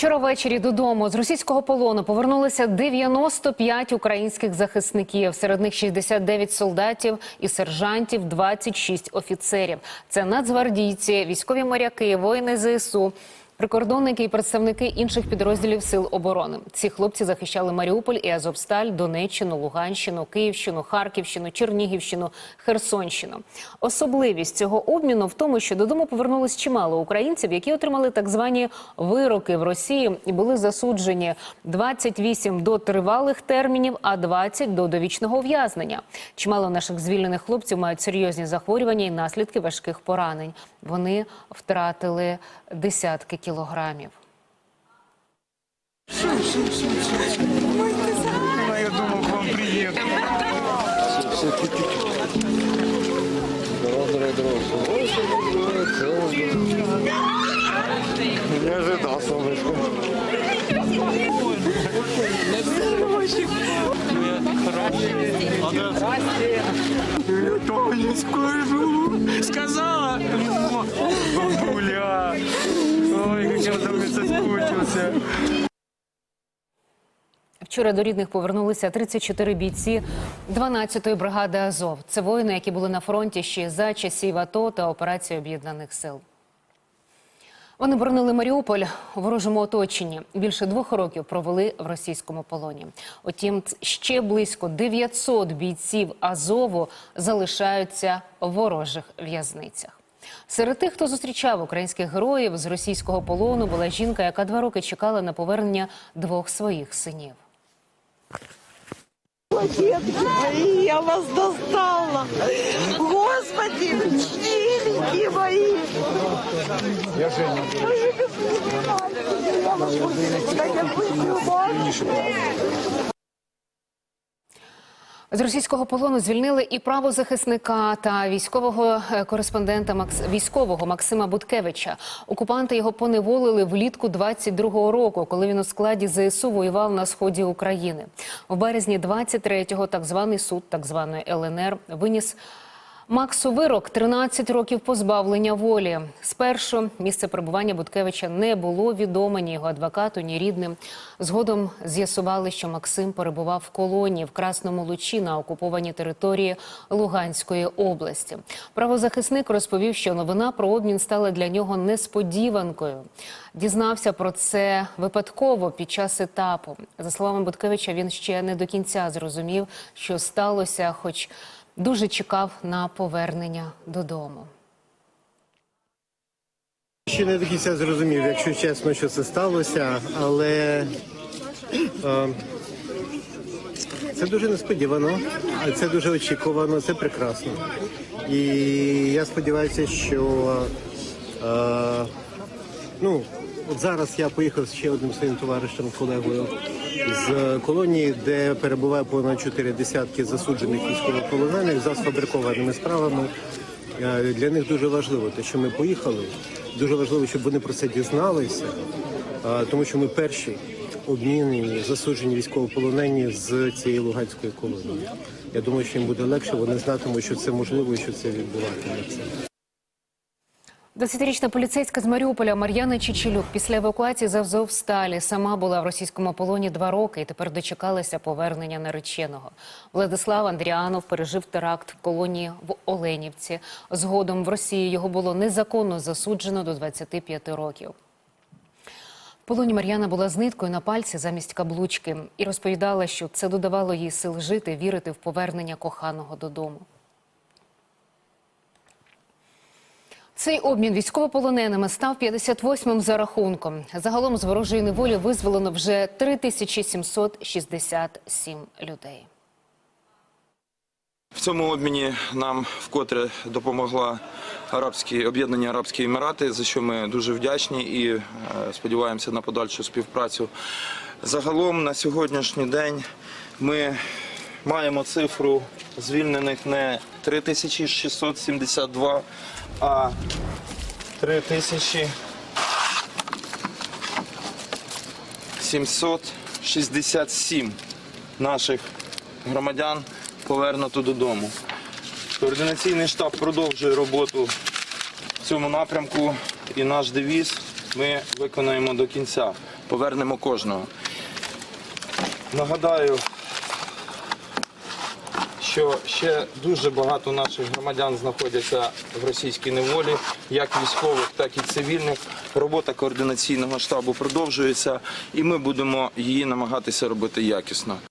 Вчора ввечері додому з російського полону повернулися 95 українських захисників. Серед них 69 солдатів і сержантів, 26 офіцерів. Це нацгвардійці, військові моряки, воїни ЗСУ. Прикордонники і представники інших підрозділів сил оборони. Ці хлопці захищали Маріуполь і Азовсталь, Донеччину, Луганщину, Київщину, Харківщину, Чернігівщину, Херсонщину. Особливість цього обміну в тому, що додому повернулось чимало українців, які отримали так звані вироки в Росії і були засуджені 28 до тривалих термінів, а 20 до довічного ув'язнення. Чимало наших звільнених хлопців мають серйозні захворювання і наслідки важких поранень. Вони втратили десятки кілограмів. Я думал, к вам приеду. Не ожидал, солнышко. Я того не скажу. Сказала. Бабуля. Ой, я в доме соскучился. Вчора до рідних повернулися 34 бійці 12-ї бригади Азов. Це воїни, які були на фронті ще за часів АТО та операції об'єднаних сил. Вони боронили Маріуполь у ворожому оточенні. Більше двох років провели в російському полоні. Утім, ще близько 900 бійців Азову залишаються в ворожих в'язницях. Серед тих, хто зустрічав українських героїв з російського полону, була жінка, яка два роки чекала на повернення двох своїх синів. Детки мои, я вас достала. Господи, миленькие мои. Я Женя. Я вас люблю, так я люблю. З російського полону звільнили і правозахисника та військового е, кореспондента Макс... військового Максима Буткевича. Окупанти його поневолили влітку 22-го року, коли він у складі ЗСУ воював на сході України. В березні 23-го так званий суд так званої ЛНР виніс Максу вирок 13 років позбавлення волі. Спершу місце перебування Буткевича не було відомо ні його адвокату, ні рідним. Згодом з'ясували, що Максим перебував в колонії в Красному Лучі на окупованій території Луганської області. Правозахисник розповів, що новина про обмін стала для нього несподіванкою. Дізнався про це випадково під час етапу. За словами Буткевича, він ще не до кінця зрозумів, що сталося, хоч дуже чекав на повернення додому. Ще не до кінця зрозумів, якщо чесно, що це сталося, але е, це дуже несподівано, а це дуже очікувано, це прекрасно. І я сподіваюся, що е, ну, от зараз я поїхав з ще одним своїм товаришем, колегою з колонії, де перебуває понад чотири десятки засуджених військовополонених за сфабрикованими справами. Е, Для них дуже важливо те, що ми поїхали. Дуже важливо, щоб вони про це дізналися, е, тому що ми перші обмінені засуджені військовополонені з цієї луганської колонії. Я думаю, що їм буде легше. Вони знатимуть, що це можливо і що це відбуватиметься. 20-річна поліцейська з Маріуполя Мар'яна Чечелюк після евакуації з Азовсталі сама була в російському полоні два роки і тепер дочекалася повернення нареченого. Владислав Андріанов пережив теракт в колонії в Оленівці. Згодом в Росії його було незаконно засуджено до 25 років. В полоні Мар'яна була з ниткою на пальці замість каблучки і розповідала, що це додавало їй сил жити, вірити в повернення коханого додому. Цей обмін військовополоненими став 58-м за рахунком. Загалом з ворожої неволі визволено вже 3767 людей. В цьому обміні нам вкотре допомогла Арабські Об'єднані Арабські Емірати, за що ми дуже вдячні і е, сподіваємося на подальшу співпрацю. Загалом на сьогоднішній день ми маємо цифру звільнених не 3672, а 3000 767 наших громадян повернуто додому. Координаційний штаб продовжує роботу в цьому напрямку і наш девіз ми виконаємо до кінця, повернемо кожного. Нагадаю, що ще дуже багато наших громадян знаходяться в російській неволі, як військових, так і цивільних. Робота координаційного штабу продовжується, і ми будемо її намагатися робити якісно.